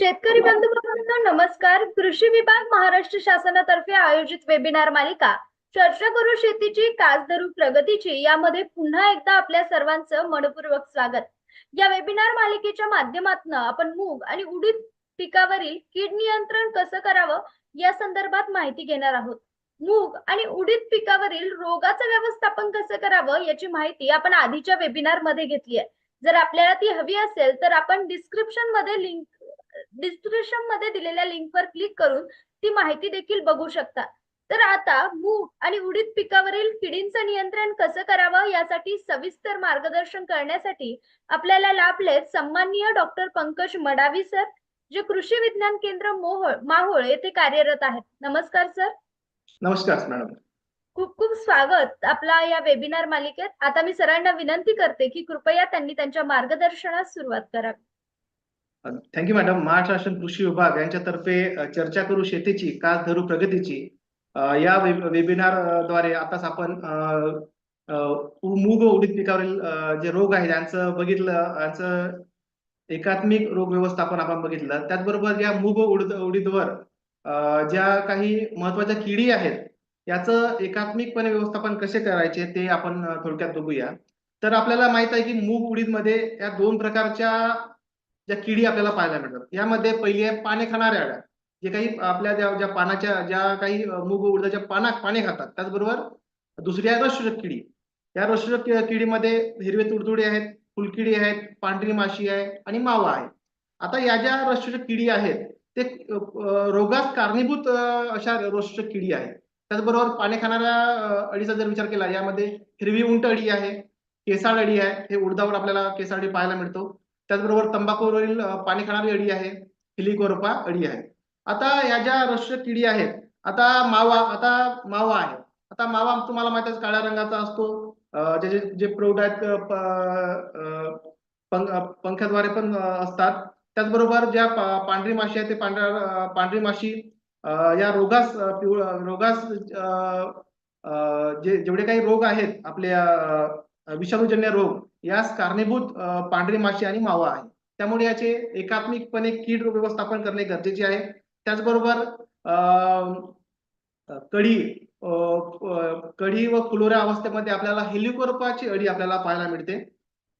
शेतकरी बंधू नमस्कार. कृषी विभाग महाराष्ट्र शासनातर्फे आयोजित वेबिनार मालिका चर्चा करू शेतीची कास धरू प्रगतीची यामध्ये पुन्हा एकदा आपल्या सर्वांचं मनपूर्वक स्वागत. या वेबिनार मालिकेच्या माध्यमातून आपण मूग आणि उडीद पिकावरील कीड नियंत्रण कसं करावं या संदर्भात माहिती घेणार आहोत. मूग आणि उडीद पिकावरील रोगाचं व्यवस्थापन कसं करावं याची माहिती आपण आधीच्या वेबिनारमध्ये घेतली आहे. जर आपल्याला ती हवी असेल तर आपण डिस्क्रिप्शनमध्ये लिंक डिस्क्रिप्शनमध्ये दिलेल्या लिंकवर क्लिक करून ती माहिती देखील बघू शकता. तर आता मूग आणि उडीद पिकावरील किडींचं नियंत्रण कसं करावं यासाठी सविस्तर मार्गदर्शन करण्यासाठी आपल्याला लाभलेत सन्माननीय डॉक्टर पंकज मडावी सर जे कृषी विज्ञान केंद्र मोहोळ माहोळ येथे कार्यरत आहेत. नमस्कार सर नमस्कार मॅडम खूप खूप स्वागत आपला या वेबिनार मालिकेत. आता मी सरांना विनंती करते की कृपया त्यांनी त्यांच्या मार्गदर्शनास सुरुवात करावी थँक्यू मॅडम महाराष्ट्र शासन कृषी विभाग यांच्यातर्फे चर्चा करू शेतीची कास धरू प्रगतीची या वेबिनारद्वारे आताच आपण मूग व उडीद पिकावरील जे रोग आहेत यांचं बघितलं यांचं एकात्मिक रोग व्यवस्थापन आपण बघितलं. त्याचबरोबर या मूग उडीद उडीदवर ज्या काही महत्त्वाच्या किडी आहेत याचं एकात्मिकपणे व्यवस्थापन कसे करायचे ते आपण थोडक्यात बघूया. तर आपल्याला माहीत आहे की मूग उडीदमध्ये या दोन प्रकारच्या ज्या किडी आपल्याला पाहायला मिळतात. यामध्ये पहिली आहे पाने खाणाऱ्या अळ्या जे काही आपल्या ज्या ज्या पानाच्या ज्या काही मूग उडदाच्या पाना पाने खातात. त्याचबरोबर दुसरी आहे रसशोषक किडी. या रसशोषक किडीमध्ये हिरवे तुडतुडे आहेत फुलकिडी आहेत पांढरी माशी आहे आणि मावा आहे. आता या ज्या रसशोषक किडी आहेत ते रोगास कारणीभूत अशा रसशोषक किडी आहेत. त्याचबरोबर पाने खाणाऱ्या अळीचा जर विचार केला यामध्ये हिरवी उंट अळी आहे केसाळ अळी आहे. हे उडदावर आपल्याला केसाळ अळी पाहायला मिळतो. त्याचबरोबर तंबाखूवरील पाणी खाणारी अळी आहे हिलिकोरपा अळी आहे. आता ह्या ज्या रश्य किडी आहेत आता मावा आता मावा आहे. आता मावा तुम्हाला माहिती आहे काळ्या रंगाचा असतो. अ, जे प्रौढ आहेत पंख्याद्वारे पण असतात. त्याचबरोबर ज्या पांढरी माशी आहे ते पांढऱ्या पांढरी माशी या रोगास पिवळ रोगास अ, जे जेवढे काही रोग आहेत आपले विषाणूजन्य रोग यास कारणीभूत पांढरी माशी आणि मावा आहे. त्यामुळे याचे एकात्मिकपणे कीड व्यवस्थापन करणे गरजेचे आहे. त्याचबरोबर कढी कढी व फुलोऱ्या अवस्थेमध्ये आपल्याला हेलिकोरपाची अळी आपल्याला पाहायला मिळते.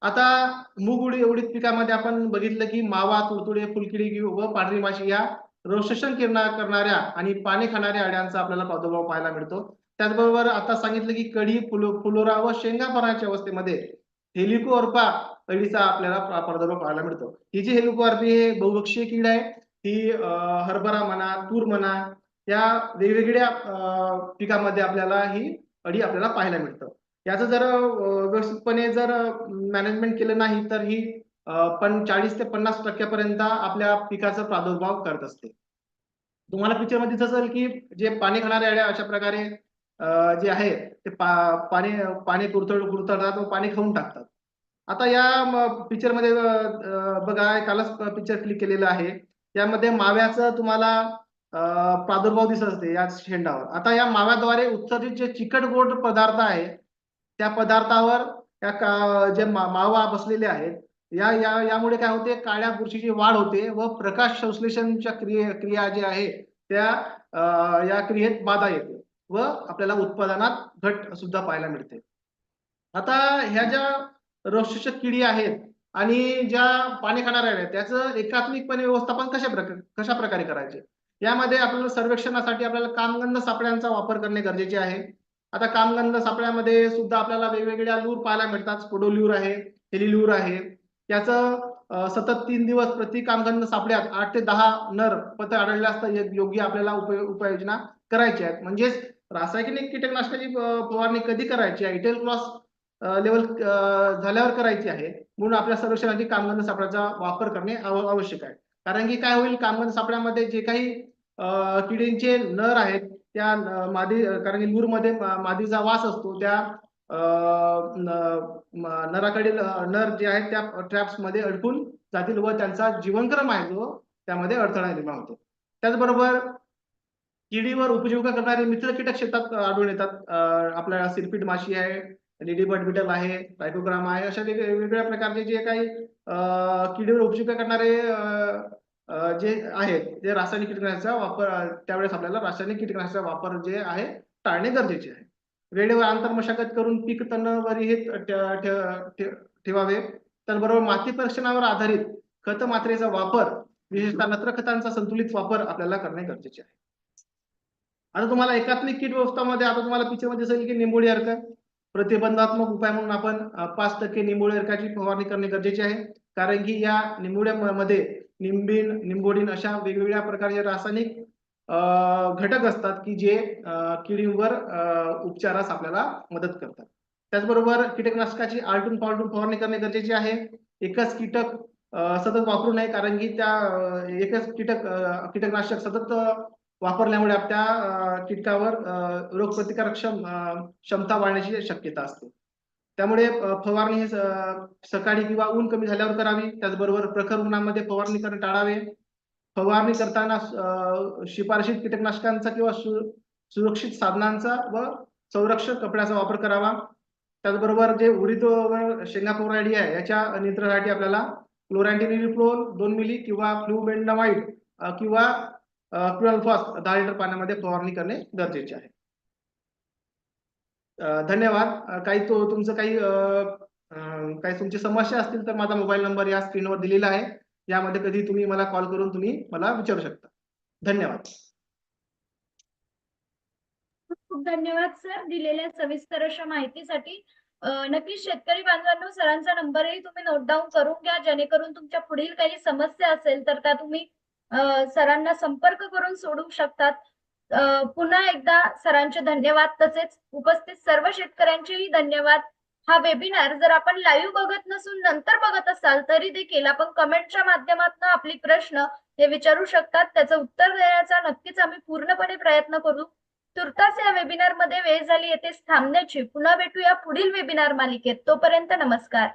आता मूग उडी उडीद पिकामध्ये आपण बघितलं की मावा तुडतुडे फुलकिडी व पांढरी माशी या रोषण किरणा करणाऱ्या आणि पाने खाणाऱ्या अळ्यांचा आपल्याला प्रादुर्भाव पाहायला मिळतो. त्याचबरोबर आता सांगितलं की कढी फुलो फुलोरा व शेंगा अवस्थेमध्ये हेलिकोअर्पा अळीचा आपल्याला प्रादुर्भाव पाहायला मिळतो. ही जी हेलिकोअर्पी हे बहुभक्षीय कीड आहे ही हरभरा म्हणा तूर म्हणा या वेगवेगळ्या पिकामध्ये आपल्याला ही अळी आपल्याला पाहायला मिळतं. याचं जर व्यवस्थितपणे जर मॅनेजमेंट केलं नाही तर ही पण चाळीस ते पन्नास टक्क्यापर्यंत आपल्या पिकाचा प्रादुर्भाव करत असते. तुम्हाला पिक्चरमध्ये दिसत असेल की जे पाणी खाणाऱ्या अळ्या अशा प्रकारे जे आहे ते पा- पाणी पाणी कुरतळ कुरतळतात व पाणी खाऊन टाकतात. आता या पिक्चरमध्ये बघा कालच पिक्चर क्लिक केलेलं आहे. यामध्ये माव्याचं तुम्हाला प्रादुर्भाव दिसत असते या शेंडावर. आता या माव्याद्वारे उत्सर्जित जे चिकट गोड पदार्थ आहे त्या पदार्थावर या का- जे मावा बसलेले आहेत या या यामुळे काय होते काळ्या बुरशीची वाढ होते व प्रकाश संश्लेषणच्या क्रिये क्रिया जे आहे त्या या क्रियेत बाधा येते. व आपल्याला उत्पादनात घट सुद्धा पाहायला मिळते. आता ह्या ज्या रोगशोषक किडी आहेत आणि ज्या पाणी खाणाऱ्या आहेत त्याचं एकात्मिकपणे व्यवस्थापन कशा प्रकारे कशा प्रकारे करायचे? यामध्ये आपल्याला सर्वेक्षणासाठी आपल्याला कामगंध सापळ्यांचा वापर करणे गरजेचे आहे. आता कामगंध सापळ्यामध्ये सुद्धा आपल्याला वेगवेगळ्या लूर पाहायला मिळतात. स्पोडोल्यूर आहे हेलिल्यूर आहे. याचं सतत तीन दिवस प्रति कामगंध सापड्यात आठ ते दहा नर पत्र आढळले असता योग्य आपल्याला उपाय उपाययोजना करायची आहेत. म्हणजेच रासायनिक कीटकनाशकाची फवारणी कधी करायची आहे? क्रॉस लेवल झाल्यावर करायची आहे. म्हणून आपल्या सर्वेक्षणासाठी कामगंध सापळ्याचा वापर करणे आवश्यक आहे. कारण की काय होईल? कामगंध सापळ्यामध्ये जे काही किडींचे नर आहेत त्या मादी कारण की लूरमध्ये मादीचा वास असतो त्या नराकडील नर जे आहेत त्या ट्रॅप्समध्ये अडकून जातील व त्यांचा जीवनक्रम आहे जो त्यामध्ये अडथळा निर्माण होतो. त्याचबरोबर किडीवर उपजीविका करणारे मित्र कीटक शेतात आढळून येतात. आपल्या सिरपीट माशी आहे लेडीबर्ड बिटल आहे टायकोग्राम आहे अशा वेगवेगळ्या प्रकारचे जे काही किडीवर उपजीविका करणारे जे आहेत जे रासायनिक कीटकनाशकाचा वापर त्यावेळेस आपल्याला रासायनिक कीटकनाशकाचा वापर जे आहे टाळणे गरजेचे आहे. वेळेवर आंतर मशागत करून पीक तणवरी हे ठेवावे. त्याचबरोबर माती परीक्षणावर आधारित खत मात्रेचा वापर विशेषतः नत्र खतांचा संतुलित वापर आपल्याला करणे गरजेचे आहे. आता तुम्हाला एकात्मिक कीट व्यवस्थामध्ये आता तुम्हाला पिक्चर दिसेल की निंबोळी अर्क. प्रतिबंधात्मक उपाय म्हणून आपण पाच टक्के निंबोळी अर्काची फवारणी करणे गरजेचे आहे. कारण की या निंबोळ्यामध्ये निंबीन निंबोडीन अशा वेगवेगळ्या प्रकारचे रासायनिक घटक असतात की जे किडींवर उपचारास आपल्याला मदत करतात. त्याचबरोबर कीटकनाशकाची आलटून पालटून फवारणी करणे गरजेचे आहे. एकच कीटक सतत वापरू नये कारण की त्या एकच कीटक कीटकनाशक सतत वापरल्यामुळे त्या कीटकावर रोगप्रतिकारक क्षम क्षमता वाढण्याची शक्यता असते. त्यामुळे फवारणी हे सकाळी किंवा ऊन कमी झाल्यावर करावी. त्याचबरोबर प्रखर उन्हामध्ये फवारणी करणे टाळावे. फवारणी करताना शिफारशीत कीटकनाशकांचा किंवा सुरक्षित साधनांचा व संरक्षक कपड्याचा वापर करावा. त्याचबरोबर जे उडीद शेंगा पोराडी आहे याच्या नियंत्रणासाठी आपल्याला क्लोरॅन्टिनिप्रोल दोन मिली किंवा फ्लुबेंडामाइड किंवा क्लोरॉल्फॉस दहा लिटर पाण्यामध्ये फवारणी करणे गरजेचे आहे. धन्यवाद. काही तो तुमचं काही काही तुमची समस्या असतील तर माझा मोबाईल नंबर या स्क्रीनवर दिलेला आहे. यामध्ये कधी तुम्ही मला कॉल करून तुम्ही मला विचारू शकता. धन्यवाद. खूप खूप धन्यवाद सर दिलेल्या सविस्तर अशा माहितीसाठी. नक्की नक्कीच शेतकरी बांधवांनो सरांचा नंबरही तुम्ही नोट डाऊन करून घ्या. जेणेकरून तुमच्या पुढील काही समस्या असेल तर त्या तुम्ही सरांना संपर्क करून सोडवू शकतात. पुन्हा एकदा सरांचे धन्यवाद. तसेच उपस्थित सर्व शेतकऱ्यांचेही धन्यवाद. हा वेबिनार जर आपण लाईव्ह बघत नसून नंतर बघत असाल तरी देखील आपण कमेंटच्या माध्यमातून आपली प्रश्न हे विचारू शकतात. त्याचं उत्तर देण्याचा नक्कीच आम्ही पूर्णपणे प्रयत्न करू. तुर्तास या वेबिनारमध्ये वेळ झाली येथे थांबण्याची. पुन्हा भेटूया पुढील वेबिनार मालिकेत. तोपर्यंत नमस्कार.